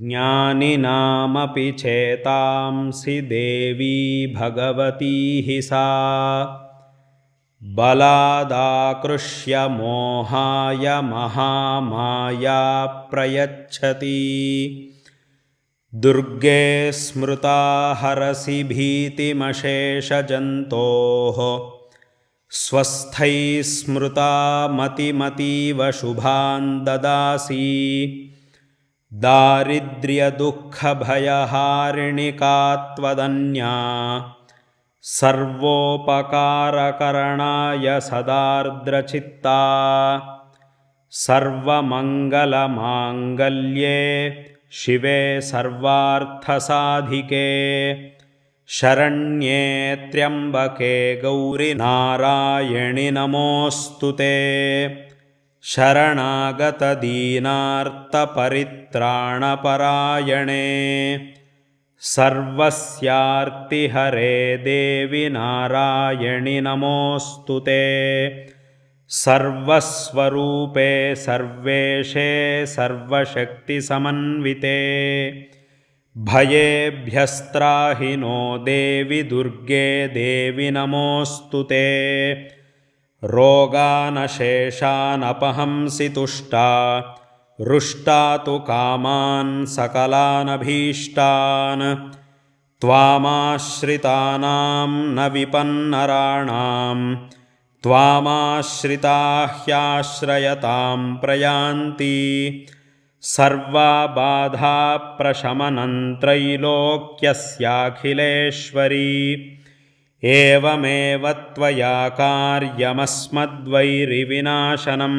ज्ञानिनामपि चेतांसि देवी भगवती हि सा। बलादाकृष्य मोहाय महामाया प्रयच्छति। दुर्गे स्मृता हरसि भीतिमशेषजन्तोः। स्वस्थैः स्मृता मतिमतीव शुभान् ददासि दारिद्र्यदुःखभयहारिणिका त्वदन्या सर्वोपकारकरणाय सदार्द्रचित्ता सर्वमङ्गलमाङ्गल्ये शिवे सर्वार्थसाधिके शरण्ये त्र्यम्बके गौरिनारायणि नमोऽस्तु ते शरणागतदीनार्तपरित्राणपरायणे। सर्वस्यार्तिहरे देवि नारायणि नमोऽस्तु ते। सर्वस्वरूपे सर्वेशे सर्वशक्तिसमन्विते। भयेभ्यस्त्राहि नो देवि दुर्गे देवि नमोऽस्तु ते रोगानशेषानपहंसि तुष्टा रुष्टा तु कामान् सकलानभीष्टान् त्वामाश्रितानां न विपन्नराणाम् त्वामाश्रिता ह्याश्रयतां प्रयान्ति सर्वाबाधाप्रशमनन्त्रैलोक्यस्याखिलेश्वरी एवमेव त्वया कार्यमस्मद्वैरिविनाशनम्